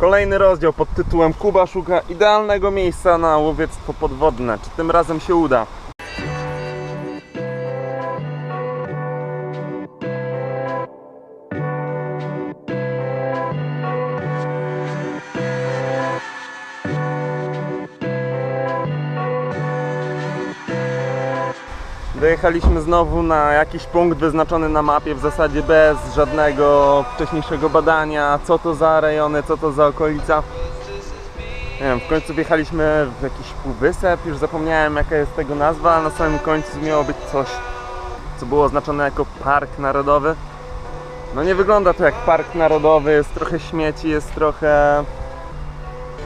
Kolejny rozdział pod tytułem Kuba szuka idealnego miejsca na łowiectwo podwodne. Czy tym razem się uda? Dojechaliśmy znowu na jakiś punkt wyznaczony na mapie, w zasadzie bez żadnego wcześniejszego badania, co to za rejony, co to za okolica. Nie wiem, w końcu wjechaliśmy w jakiś półwysep, już zapomniałem jaka jest tego nazwa, a na samym końcu miało być coś, co było oznaczone jako park narodowy. No nie wygląda to jak park narodowy, jest trochę śmieci, jest trochę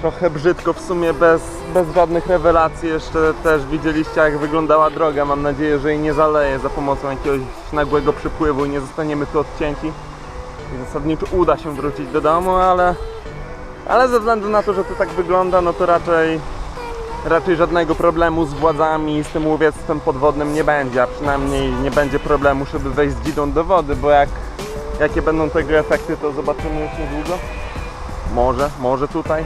trochę brzydko w sumie, bez, bez żadnych rewelacji. Jeszcze też widzieliście jak wyglądała droga. Mam nadzieję, że jej nie zaleje za pomocą jakiegoś nagłego przypływu i nie zostaniemy tu odcięci. I zasadniczo uda się wrócić do domu, ale, ale ze względu na to, że to tak wygląda, no to raczej, raczej żadnego problemu z władzami, z tym łowiectwem podwodnym nie będzie, a przynajmniej nie będzie problemu, żeby wejść z dzidą do wody, bo jak, jakie będą tego efekty, to zobaczymy już niedługo. Może, może tutaj.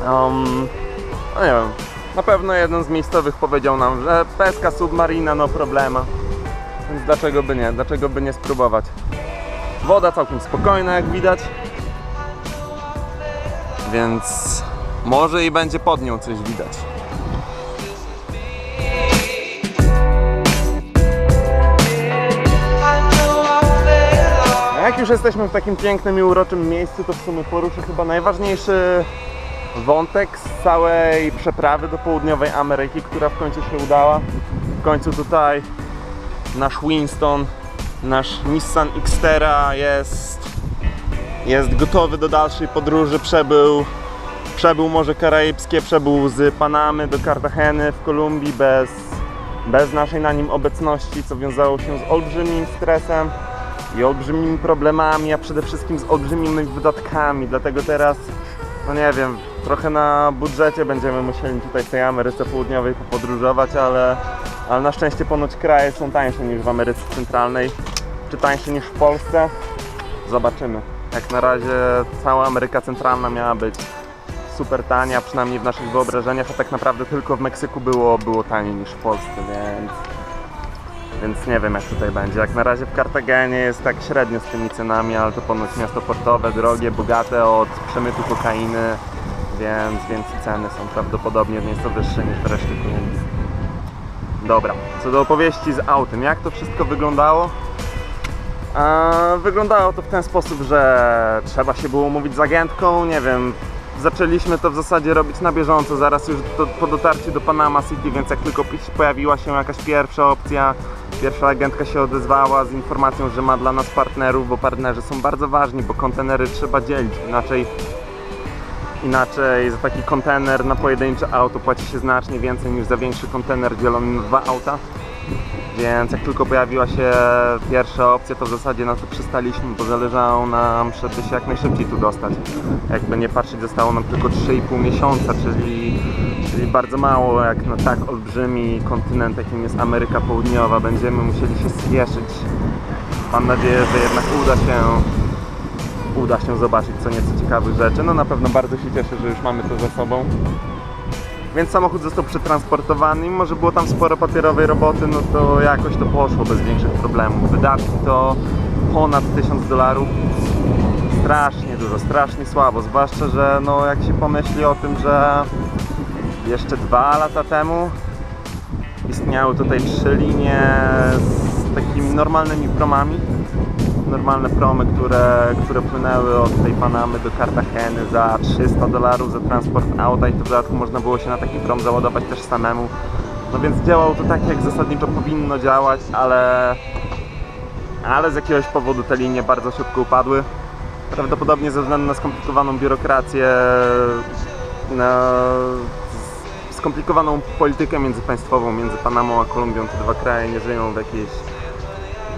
Um, no nie wiem, na pewno jeden z miejscowych powiedział nam, że peska submarina no problema. Więc dlaczego by nie, dlaczego by nie spróbować. Woda całkiem spokojna jak widać. Więc może i będzie pod nią coś widać. Jak już jesteśmy w takim pięknym i uroczym miejscu, to w sumie poruszę chyba najważniejszy wątek z całej przeprawy do południowej Ameryki, która w końcu się udała. W końcu tutaj nasz Winston, nasz Nissan Xterra jest, jest gotowy do dalszej podróży. Przebył, przebył Morze Karaibskie, przebył z Panamy do Cartageny w Kolumbii bez, bez naszej na nim obecności, co wiązało się z olbrzymim stresem i olbrzymimi problemami, a przede wszystkim z olbrzymimi wydatkami. Dlatego teraz no nie wiem, trochę na budżecie będziemy musieli tutaj w tej Ameryce Południowej popodróżować, ale, ale na szczęście ponoć kraje są tańsze niż w Ameryce Centralnej, czy tańsze niż w Polsce. Zobaczymy. Jak na razie cała Ameryka Centralna miała być super tania, przynajmniej w naszych wyobrażeniach, a tak naprawdę tylko w Meksyku było, było taniej niż w Polsce, więc, więc nie wiem jak tutaj będzie. Jak na razie w Kartagenie jest tak średnio z tymi cenami, ale to ponoć miasto portowe, drogie, bogate od przemytu kokainy, więc, więc ceny są prawdopodobnie nieco wyższe niż w reszcie Kolumbii. Dobra, co do opowieści z autem, jak to wszystko wyglądało? A, wyglądało to w ten sposób, że trzeba się było umówić z agentką, nie wiem, zaczęliśmy to w zasadzie robić na bieżąco, zaraz już do, po dotarciu do Panama City, więc jak tylko pojawiła się jakaś pierwsza opcja, pierwsza agentka się odezwała z informacją, że ma dla nas partnerów, bo partnerzy są bardzo ważni, bo kontenery trzeba dzielić, inaczej Inaczej za taki kontener na pojedyncze auto płaci się znacznie więcej niż za większy kontener dzielony na dwa auta. Więc jak tylko pojawiła się pierwsza opcja, to w zasadzie na to przystaliśmy, bo zależało nam, żeby się jak najszybciej tu dostać. Jakby nie patrzeć, zostało nam tylko 3,5 miesiąca, czyli, czyli bardzo mało jak na tak olbrzymi kontynent, jakim jest Ameryka Południowa. Będziemy musieli się spieszyć. Mam nadzieję, że jednak uda się uda się zobaczyć co nieco ciekawych rzeczy. No na pewno bardzo się cieszę, że już mamy to za sobą. Więc samochód został przetransportowany, mimo że było tam sporo papierowej roboty, no to jakoś to poszło bez większych problemów. Wydatki to ponad 1000 dolarów. Strasznie dużo, strasznie słabo, zwłaszcza, że no jak się pomyśli o tym, że jeszcze dwa lata temu istniały tutaj trzy linie z takimi normalnymi promami, normalne promy, które, które płynęły od tej Panamy do Cartageny za 300 dolarów za transport auta i to w dodatku można było się na taki prom załadować też samemu. No więc działało to tak, jak zasadniczo powinno działać, ale, ale z jakiegoś powodu te linie bardzo szybko upadły. Prawdopodobnie ze względu na skomplikowaną biurokrację, na skomplikowaną politykę międzypaństwową między Panamą a Kolumbią. Te dwa kraje nie żyją w jakiejś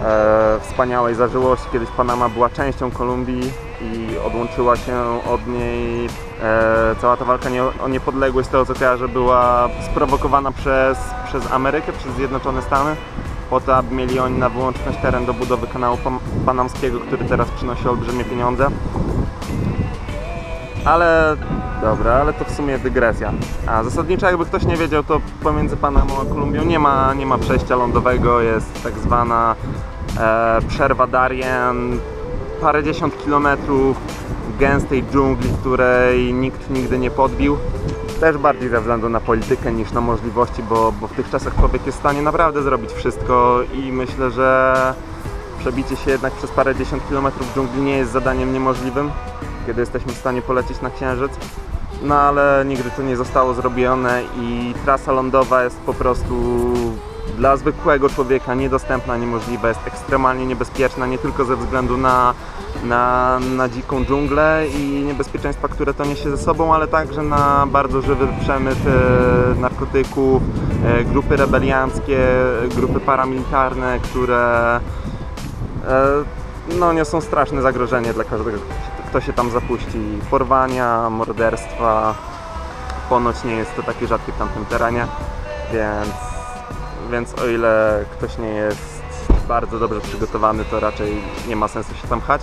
e, wspaniałej zażyłości. Kiedyś Panama była częścią Kolumbii i odłączyła się od niej. E, cała ta walka nie, o niepodległość, tego co kojarzę, była sprowokowana przez, przez Amerykę, przez Zjednoczone Stany. Po to, aby mieli oni na wyłączność teren do budowy kanału panamskiego, który teraz przynosi olbrzymie pieniądze. Ale dobra, ale to w sumie dygresja. A zasadniczo jakby ktoś nie wiedział, to pomiędzy Panamą a Kolumbią nie ma, nie ma przejścia lądowego, jest tak zwana e, przerwa Darien, parędziesiąt kilometrów gęstej dżungli, której nikt nigdy nie podbił. Też bardziej ze względu na politykę niż na możliwości, bo, bo w tych czasach człowiek jest w stanie naprawdę zrobić wszystko i myślę, że przebicie się jednak przez parędziesiąt kilometrów dżungli nie jest zadaniem niemożliwym, kiedy jesteśmy w stanie polecieć na Księżyc. No ale nigdy to nie zostało zrobione i trasa lądowa jest po prostu dla zwykłego człowieka niedostępna, niemożliwa, jest ekstremalnie niebezpieczna nie tylko ze względu na, na, na dziką dżunglę i niebezpieczeństwa, które to niesie ze sobą, ale także na bardzo żywy przemyt e, narkotyków, e, grupy rebelianckie, grupy paramilitarne, które e, no, niosą straszne zagrożenie dla każdego, kto się tam zapuści. Porwania, morderstwa. Ponoć nie jest to takie rzadkie w tamtym terenie, więc, więc o ile ktoś nie jest bardzo dobrze przygotowany, to raczej nie ma sensu się tam pchać.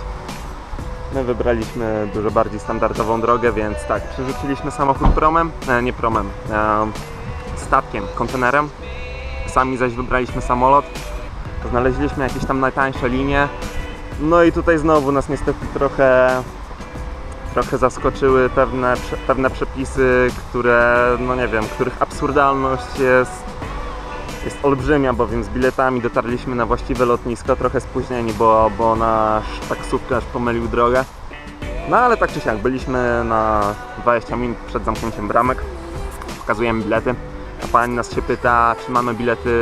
My wybraliśmy dużo bardziej standardową drogę, więc tak, przerzuciliśmy samochód promem, e, nie promem, e, statkiem, kontenerem. Sami zaś wybraliśmy samolot. Znaleźliśmy jakieś tam najtańsze linie. No i tutaj znowu nas niestety trochę, trochę zaskoczyły pewne, pewne przepisy, które, no nie wiem, których absurdalność jest, jest olbrzymia, bowiem z biletami dotarliśmy na właściwe lotnisko, trochę spóźnieni, bo, bo nasz taksówkarz pomylił drogę. No ale tak czy siak, byliśmy na 20 minut przed zamknięciem bramek, pokazujemy bilety, a pani nas się pyta, czy mamy bilety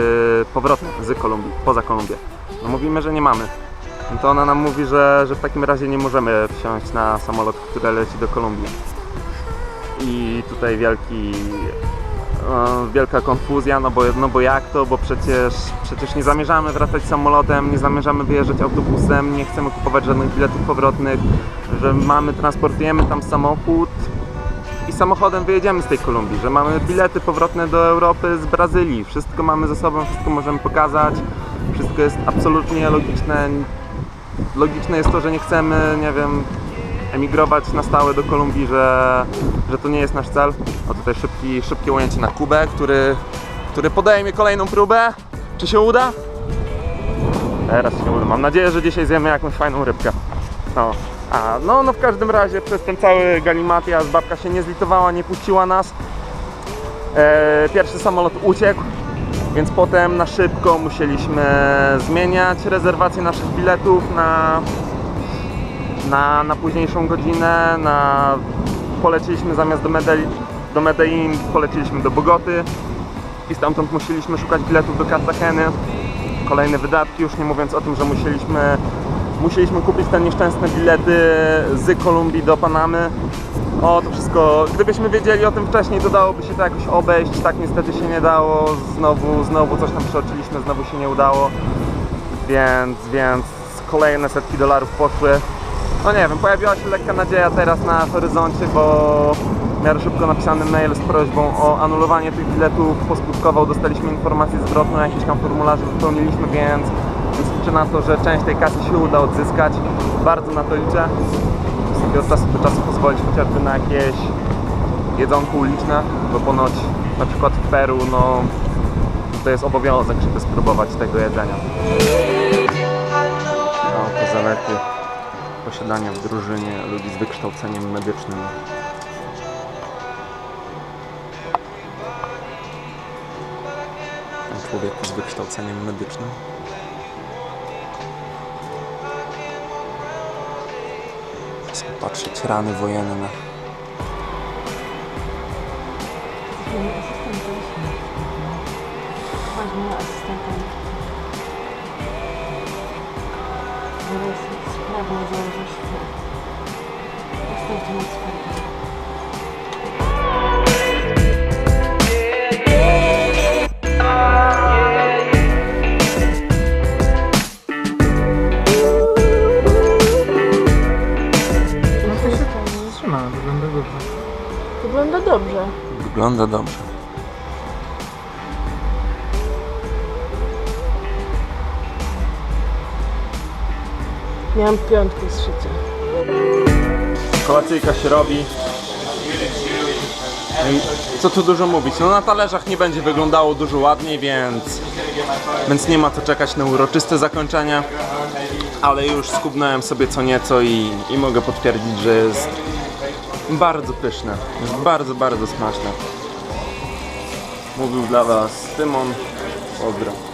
powrotne z Kolumbii, poza Kolumbię. No mówimy, że nie mamy. No to ona nam mówi, że, że w takim razie nie możemy wsiąść na samolot, który leci do Kolumbii. I tutaj wielki, e, wielka konfuzja, no bo, no bo jak to, bo przecież, przecież nie zamierzamy wracać samolotem, nie zamierzamy wyjeżdżać autobusem, nie chcemy kupować żadnych biletów powrotnych, że mamy, transportujemy tam samochód i samochodem wyjedziemy z tej Kolumbii, że mamy bilety powrotne do Europy z Brazylii, wszystko mamy ze sobą, wszystko możemy pokazać, wszystko jest absolutnie logiczne. Logiczne jest to, że nie chcemy, nie wiem, emigrować na stałe do Kolumbii, że, że to nie jest nasz cel. O tutaj szybki, szybkie ujęcie na Kubę, który, który podejmie kolejną próbę. Czy się uda? Teraz się uda. Mam nadzieję, że dzisiaj zjemy jakąś fajną rybkę. No. A, no, no w każdym razie przez ten cały galimatias babka się nie zlitowała, nie puściła nas. E, pierwszy samolot uciekł, więc potem na szybko musieliśmy zmieniać rezerwację naszych biletów na, na, na późniejszą godzinę. Na, poleciliśmy zamiast do, Medellin, do Medellin, poleciliśmy do Bogoty i stamtąd musieliśmy szukać biletów do Cartageny. Kolejne wydatki, już nie mówiąc o tym, że musieliśmy, musieliśmy kupić te nieszczęsne bilety z Kolumbii do Panamy. O, to wszystko, gdybyśmy wiedzieli o tym wcześniej, to dałoby się to jakoś obejść, tak niestety się nie dało, znowu, znowu coś tam przeoczyliśmy, znowu się nie udało, więc, więc kolejne setki dolarów poszły. No nie wiem, pojawiła się lekka nadzieja teraz na horyzoncie, bo w miarę szybko napisany mail z prośbą o anulowanie tych biletów. Poskutkował, dostaliśmy informację zwrotną, jakieś tam formularze wypełniliśmy, więc liczę na to, że część tej kasy się uda odzyskać. Bardzo na to liczę sobie od czasu do czasu pozwolić chociażby na jakieś jedzonko uliczne, bo ponoć na przykład w Peru no, to jest obowiązek, żeby spróbować tego jedzenia. No, to zalety posiadania w drużynie ludzi z wykształceniem medycznym. Człowieku z wykształceniem medycznym. Patrzeć rany wojenne. Moim asystentem. Zaraz sprawnie założysz się. Następnie na ma, wygląda dobrze. Wygląda dobrze. Wygląda dobrze. Miałam piątkę z szycia. Kolacyjka się robi. No co tu dużo mówić? No na talerzach nie będzie wyglądało dużo ładniej, więc, więc nie ma co czekać na uroczyste zakończenie. Ale już skubnąłem sobie co nieco i, i mogę potwierdzić, że jest bardzo pyszne. Jest bardzo, bardzo smaczne. Mówił dla Was Tymon. Pozdro.